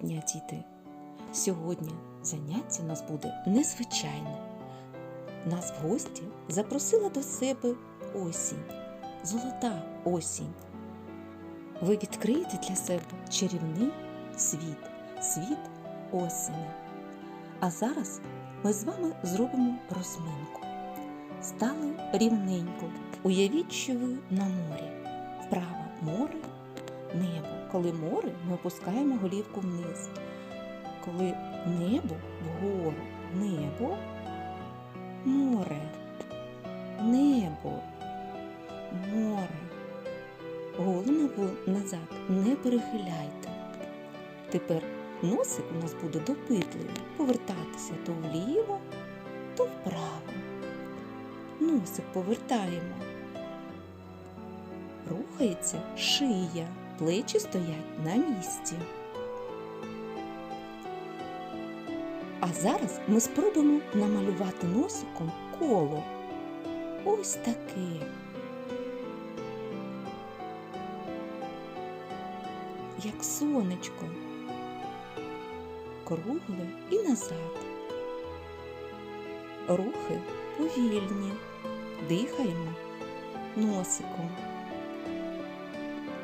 дня, діти! Сьогодні заняття у нас буде незвичайне. Нас в гості запросила до себе осінь, золота осінь. Ви відкриєте для себе чарівний світ, світ осені. А зараз ми з вами зробимо розминку. Стали рівненько. Уявіть, що ви на морі. Вправо море, небо. Коли море, ми опускаємо голівку вниз. Коли небо вгору, небо, море, небо, море. Голову назад не перехиляйте. Тепер носик у нас буде допитливий, повертатися то вліво, то вправо. Носик повертаємо. Рухається шия, плечі стоять на місці. А зараз ми спробуємо намалювати носиком коло. Ось таке. Як сонечко. Кругле і назад. Рухи повільні. Дихаємо носиком.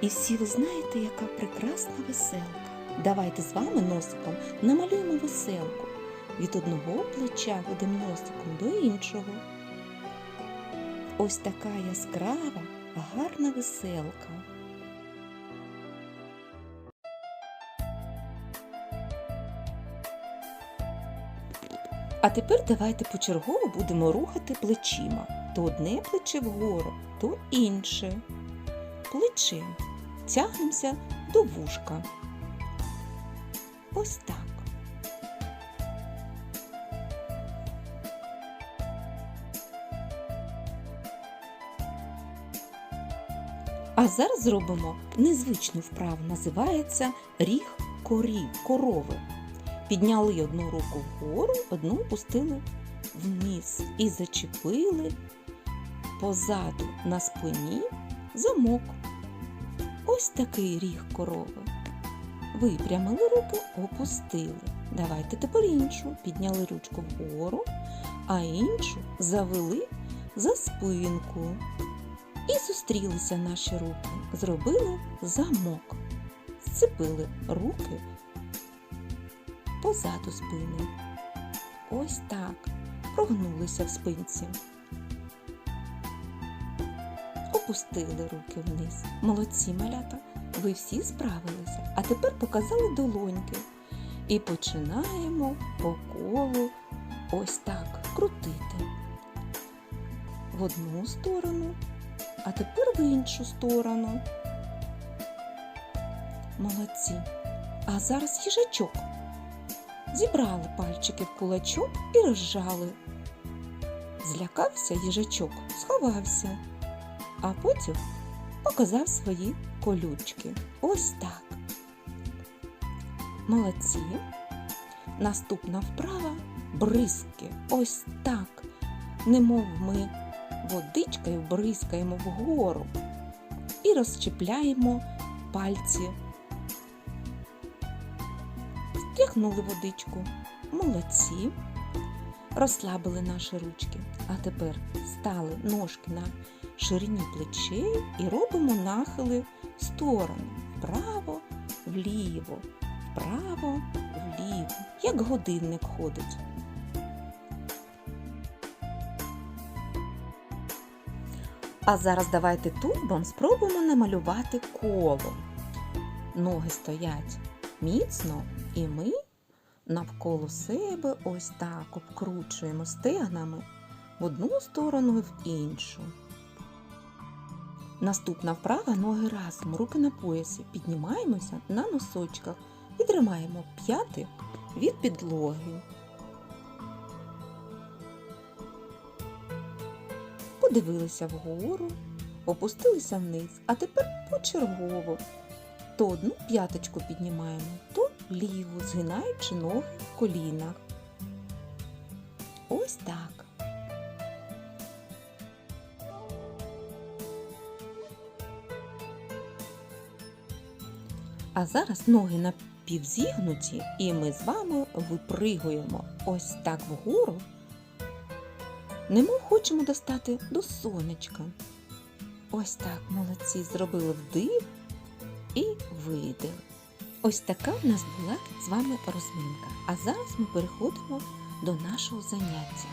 І всі ви знаєте, яка прекрасна веселка. Давайте з вами носиком намалюємо веселку. Від одного плеча ведемо носиком до іншого. Ось така яскрава, гарна веселка. А тепер давайте почергово будемо рухати плечима. То одне плече вгору, то інше. Плечем тягнемося до вушка. Ось так. А зараз зробимо незвичну вправу. Називається ріг корі, корови. Підняли одну руку вгору, одну опустили вниз і зачепили позаду на спині замок. Ось такий ріг корови. Випрямили руки, опустили. Давайте тепер іншу. Підняли ручку вгору, а іншу завели за спинку. І зустрілися наші руки. Зробили замок. Зцепили руки позаду спини. Ось так. Прогнулися в спинці. Опустили руки вниз. Молодці малята. Ви всі справилися. А тепер показали долоньки. І починаємо по колу ось так крутити. В одну сторону, а тепер в іншу сторону. Молодці. А зараз їжачок. Зібрали пальчики в кулачок і розжали. Злякався їжачок, сховався, а потім показав свої колючки. Ось так. Молодці. Наступна вправа бризки. Ось так. Немов ми водичкою бризкаємо вгору і розчіпляємо пальці. Стряхнули водичку. Молодці. Розслабили наші ручки. А тепер стали ножки на ширині плечей і робимо нахили в сторони. Вправо, вліво, вправо, вліво. Як годинник ходить. А зараз давайте тумбом спробуємо намалювати коло. Ноги стоять міцно, і ми навколо себе ось так обкручуємо стегнами в одну сторону і в іншу. Наступна вправа ноги разом, руки на поясі. Піднімаємося на носочках і тримаємо п'яти від підлоги. Подивилися вгору, опустилися вниз, а тепер почергово. То одну п'яточку піднімаємо, то ліву, згинаючи ноги в колінах. Ось так. А зараз ноги напівзігнуті, і ми з вами випригуємо ось так вгору, немов хочемо достати до сонечка. Ось так молодці зробили вдих і видих. Ось така в нас була з вами розминка. А зараз ми переходимо до нашого заняття.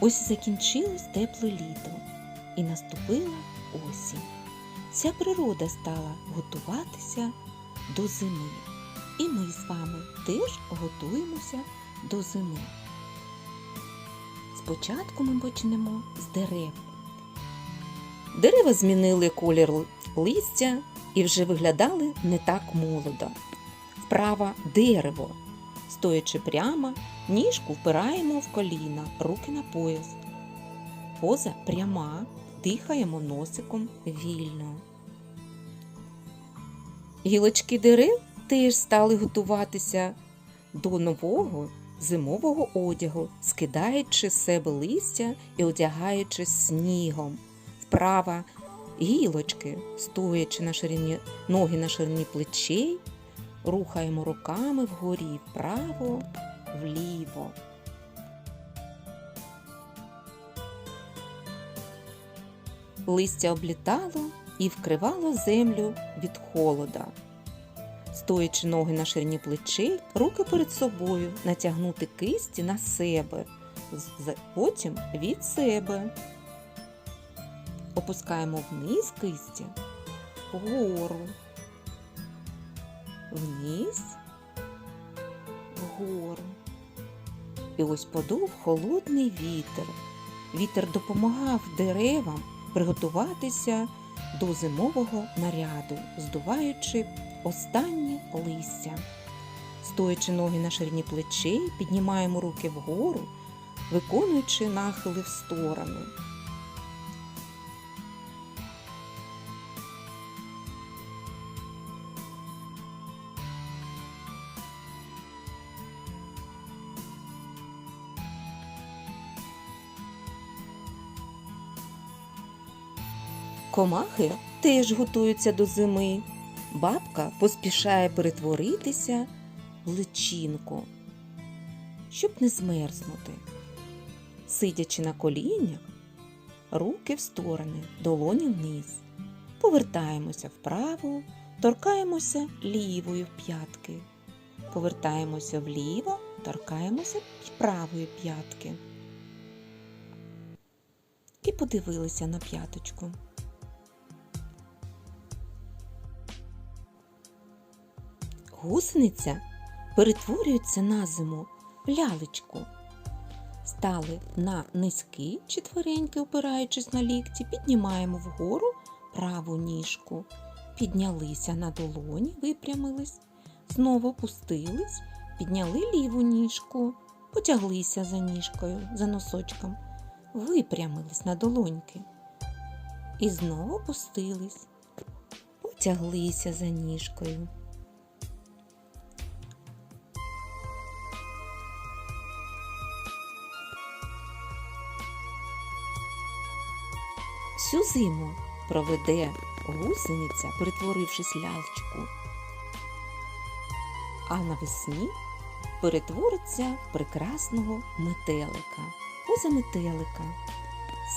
Ось закінчилось тепле літо і наступила осінь. Вся природа стала готуватися до зими. І ми з вами теж готуємося до зими. Спочатку ми почнемо з дерев. Дерева змінили колір листя і вже виглядали не так молодо. Вправа дерево. Стоячи прямо, ніжку впираємо в коліна, руки на пояс. Поза пряма, дихаємо носиком вільно. Гілочки дерев теж стали готуватися до нового зимового одягу, скидаючи з себе листя і одягаючись снігом. Вправа гілочки, стоячи на ширині ноги на ширині плечей, рухаємо руками вгорі вправо, вліво. Листя облітало і вкривало землю від холода. Стоячи ноги на ширині плечей, руки перед собою, натягнути кисті на себе, потім від себе. Опускаємо вниз кисті, вгору, вниз, вгору. І ось подув холодний вітер. Вітер допомагав деревам приготуватися до зимового наряду, здуваючи останні листя. Стоячи ноги на ширині плечей, піднімаємо руки вгору, виконуючи нахили в сторони. Комахи теж готуються до зими. Бабка поспішає перетворитися в личинку, щоб не змерзнути. Сидячи на коліннях, руки в сторони, долоні вниз. Повертаємося вправо, торкаємося лівої п'ятки. Повертаємося вліво, торкаємося правої п'ятки. І подивилися на п'яточку. Гусениця перетворюється на зиму в лялечку. Стали на низькі четвереньки, опираючись на лікті, піднімаємо вгору праву ніжку, піднялися на долоні, випрямились, знову опустились, підняли ліву ніжку, потяглися за ніжкою, за носочком, випрямились на долоньки. І знову опустились, потяглися за ніжкою. Всю зиму проведе гусениця, перетворившись лялечку. А навесні перетвориться в прекрасного метелика, поза метелика.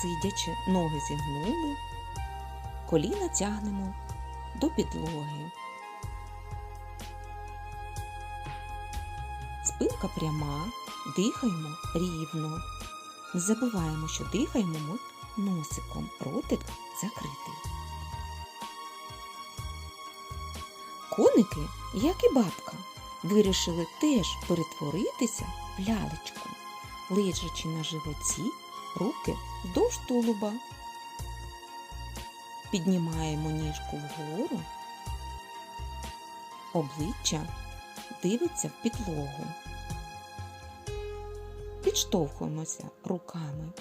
Сидячи, ноги зігнули, коліна тягнемо до підлоги. Спинка пряма, дихаємо рівно. Не забуваємо, що дихаємо ми носиком, ротик закритий. Коники, як і бабка, вирішили теж перетворитися в лялечку, лежачи на животі, руки вдовж тулуба. Піднімаємо ніжку вгору, обличчя дивиться в підлогу. Підштовхуємося руками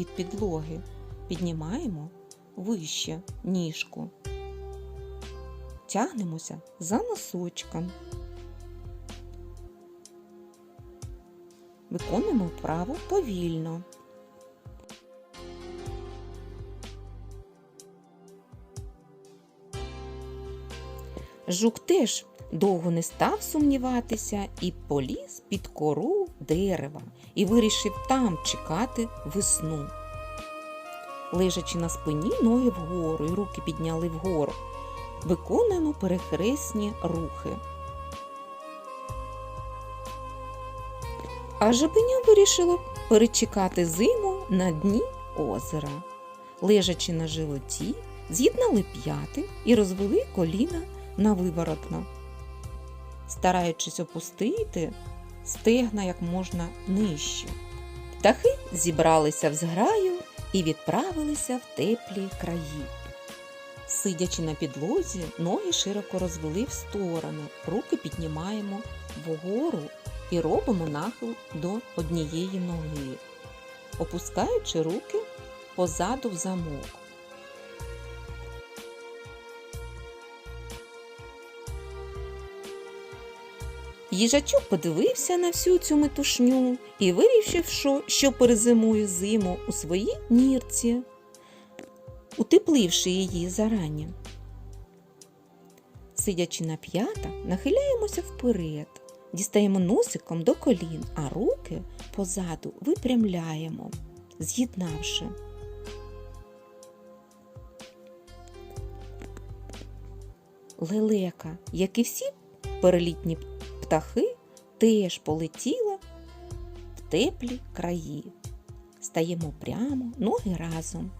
від підлоги, піднімаємо вище ніжку. Тягнемося за носочком. Виконуємо вправу повільно. Жук теж довго не став сумніватися і поліз під кору дерева і вирішив там чекати весну. Лежачи на спині, ноги вгору і руки підняли вгору. Виконуємо перехресні рухи. А жабеня вирішило перечекати зиму на дні озера. Лежачи на животі, з'єднали п'яти і розвели коліна на виворотно, стараючись опустити стегна як можна нижче. Птахи зібралися в зграю і відправилися в теплі краї. Сидячи на підлозі, ноги широко розвели в сторони, руки піднімаємо вгору і робимо нахил до однієї ноги, опускаючи руки позаду в замок. Їжачок подивився на всю цю метушню і вирішив, що, перезимує зиму у своїй нірці, утепливши її зарані. Сидячи на п'ятах, нахиляємося вперед, дістаємо носиком до колін, а руки позаду випрямляємо, з'єднавши. Лелека, як і всі перелітні птахи, теж полетіла в теплі краї. Стаємо прямо, ноги разом,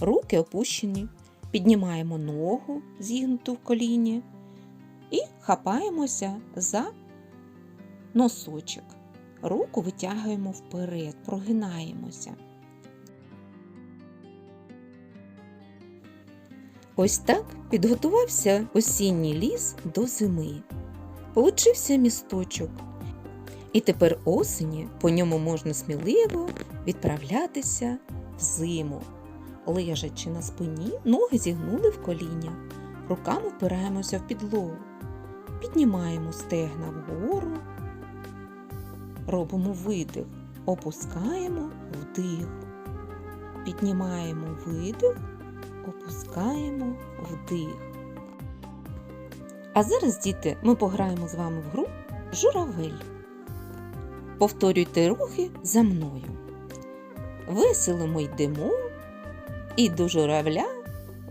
руки опущені, піднімаємо ногу, зігнуту в коліні, і хапаємося за носочок. Руку витягуємо вперед, прогинаємося. Ось так підготувався осінній ліс до зими. Получився місточок. І тепер осені по ньому можна сміливо відправлятися в зиму. Лежачи на спині, ноги зігнули в коліня, руками впираємося в підлогу, піднімаємо стегна вгору, робимо видих, опускаємо вдих, піднімаємо видих, опускаємо вдих. А зараз, діти, ми пограємо з вами в гру Журавель. Повторюйте рухи за мною. Весело йдемо і до журавля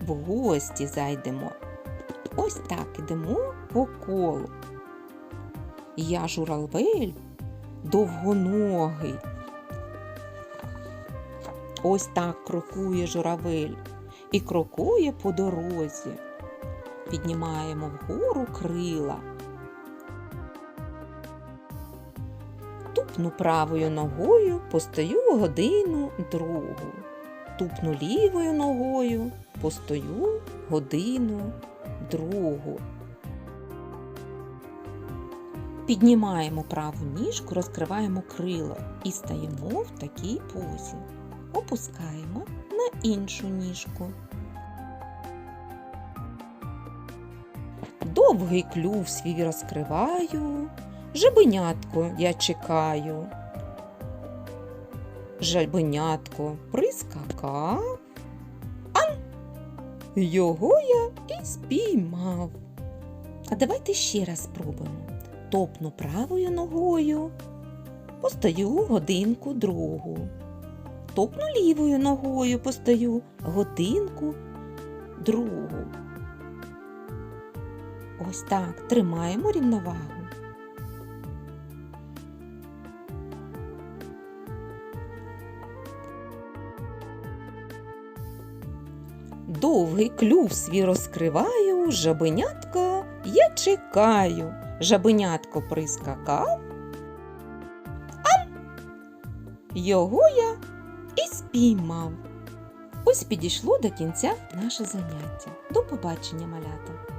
в гості зайдемо. Ось так ідемо по колу. Я журавель довгоногий. Ось так крокує журавель і крокує по дорозі. Піднімаємо вгору крила. Тупну правою ногою постою годину другу. Тупну лівою ногою постою годину другу. Піднімаємо праву ніжку, розкриваємо крила і стаємо в такій позі. Опускаємо на іншу ніжку. Довгий клюв свій розкриваю, жабенятко я чекаю. Жабенятко прискакав, ан! Його я і спіймав. А давайте ще раз спробуємо. Топну правою ногою, постою годинку другу. Топну лівою ногою, постою годинку другу. Ось так тримаємо рівновагу. Довгий клюв свій розкриваю, жабенятко я чекаю. Жабенятко прискакав. Ам! Його я і спіймав. Ось підійшло до кінця наше заняття. До побачення, малята!